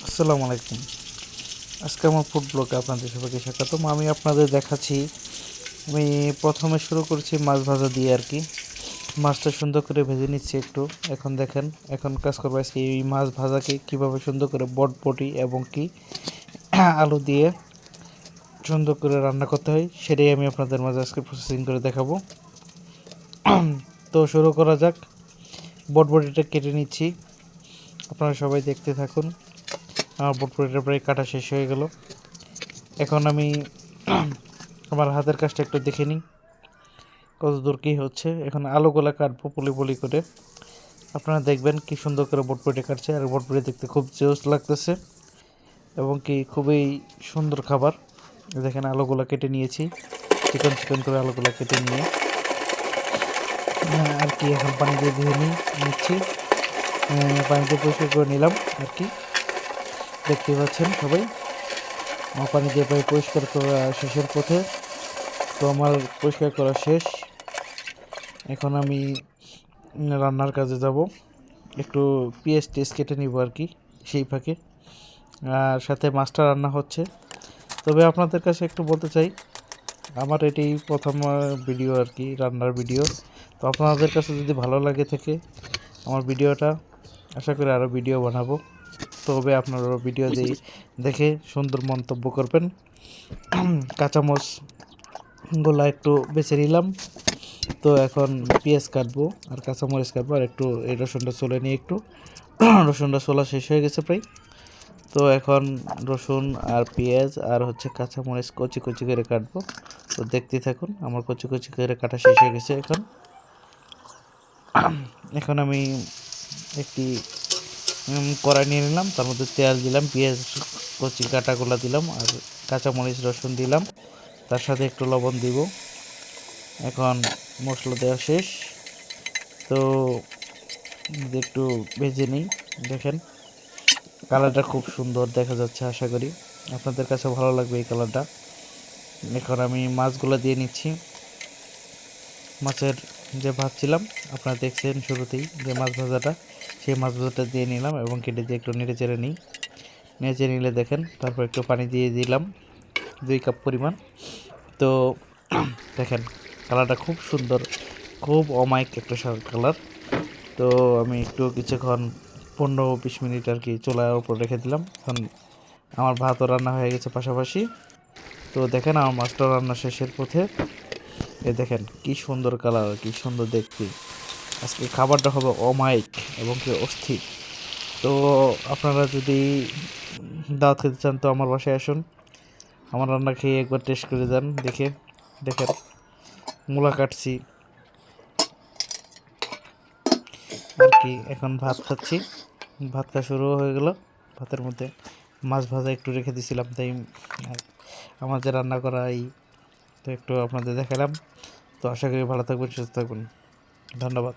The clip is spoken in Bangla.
আসসালামু আলাইকুম। আজকে আমার ফুড ব্লগে আপনাদের সবাইকে স্বাগতম। আমি আপনাদের দেখাচ্ছি, আমি প্রথমে শুরু করছি মাছ ভাজা দিয়ে আর কি। মাছটা সুন্দর করে ভেজে নিচ্ছি একটু। এখন দেখেন, এখন কাজ করব আজকে এই মাছ ভাজাকে কীভাবে সুন্দর করে বটবটি এবং কি আলু দিয়ে সুন্দর করে রান্না করতে হয়, সেটাই আমি আপনাদের মাঝে আজকে প্রসেসিং করে দেখাবো। তো শুরু করা যাক। বটবটিটা কেটে নিচ্ছি। আপনারা সবাই দেখতে থাকুন। আমার বটবটিটা প্রায় কাটা শেষ হয়ে গেল। এখন আমি আমার হাতের কাজটা একটু দেখে নিই। কত দূর কী হচ্ছে। এখন আলুগুলা কাটবো পুলি পুলি করে। আপনারা দেখবেন কি সুন্দর করে বটবটি কাটছে আর বটবটি দেখতে খুব জোস লাগতেছে এবং কি খুবই সুন্দর খাবার। দেখেন আলুগুলা কেটে নিয়েছি। চিকন চিকন করে আলুগুলা কেটে নিয়ে। আর কি, এখন পানি দিয়ে ধুয়ে নিচ্ছি। পানিতে পরিষ্কার করে নিলাম আর কি। দেখতে পাচ্ছেন সবাই। আমার পানি দিয়ে প্রায় পরিষ্কার করা শেষের পথে। তো আমার পরিষ্কার করা শেষ। এখন আমি রান্নার কাজে যাব। একটু পেঁয়াজ টেস্ট কেটে নিব আর কি, সেই ফাঁকে। আর সাথে মাছটা রান্না হচ্ছে। তবে আপনাদের কাছে একটু বলতে চাই, আমার এটাই প্রথম ভিডিও আর কি, রান্নার ভিডিও। তো আপনাদের কাছে যদি ভালো লাগে থাকে আমার ভিডিওটা, আশা করি আরও ভিডিও বানাবো। তবে আপনারা ভিডিও দিয়ে দেখে সুন্দর মন্তব্য করবেন। কাঁচামচগুলা একটু বেছে নিলাম। তো এখন পেঁয়াজ কাটবো আর কাঁচামরিচ কাটবো আর একটু এই রসুনটা চলে নিয়ে একটু। রসুনটা চলা শেষ হয়ে গেছে প্রায়। তো এখন রসুন আর পেঁয়াজ আর হচ্ছে কাঁচামরিচ কচি কচি করে কাটবো। তো দেখতেই থাকুন আমার কচি কচি করে কাটা শেষ হয়ে গেছে এখন। এখন আমি একটি কড়াই নিয়ে নিলাম, তার মধ্যে তেল দিলাম, পেঁয়াজ, কচি, কাটাগুলা দিলাম আর কাঁচামরিচ, রসুন দিলাম। তার সাথে একটু লবণ দিব। এখন মশলা দেওয়া শেষ। তো একটু ভেজে নিই, দেখেন কালারটা খুব সুন্দর দেখা যাচ্ছে আশা করি। আপনাদের কাছে ভালো লাগবে এই কালারটা। এখন আমি মাছগুলো দিয়ে নিচ্ছি। মাছের যে ভাজছিলাম আপনারা দেখছেন শুরুতেই যে মাছ ভাজাটা। সেই মাছ ভাজাটা দিয়ে নিলাম এবং কেটে দিয়ে একটু নেড়ে চেড়ে নিই। নেড়ে নিলে দেখেন, তারপর একটু পানি দিয়ে দিলাম দুই কাপ পরিমাণ। তো দেখেন, কালারটা খুব সুন্দর, খুব অমায়িক একটা কালার। তো আমি একটু কিছুক্ষণ পনেরো বিশ মিনিট আর কি চুলার উপর রেখে দিলাম। এখন আমার ভাতও রান্না হয়ে গেছে পাশাপাশি। তো দেখেন, আমার মাছটা রান্না শেষের পথে। এ দেখেন, কি সুন্দর কালার, কি সুন্দর দেখতে। আজকে খাবারটা হবে অমায়িক এবং কি অস্থির। তো আপনারা যদি দাওয়াত খেতে চান, তো আমার বাসায় আসুন। আমার রান্না খেয়ে একবার টেস্ট করে যান, দেখে। দেখেন, মূলা কাটছি। আর কি, এখন ভাত খাচ্ছি। ভাত খাওয়া শুরু হয়ে গেল। ভাতের মধ্যে মাছ ভাজা একটু রেখে দিয়েছিলাম তাই আমাদের রান্না করা এই তো একটু আপনাদের দেখালাম। তো আশা করি ভালো থাকবেন সুস্থ থাকবেন। ধন্যবাদ।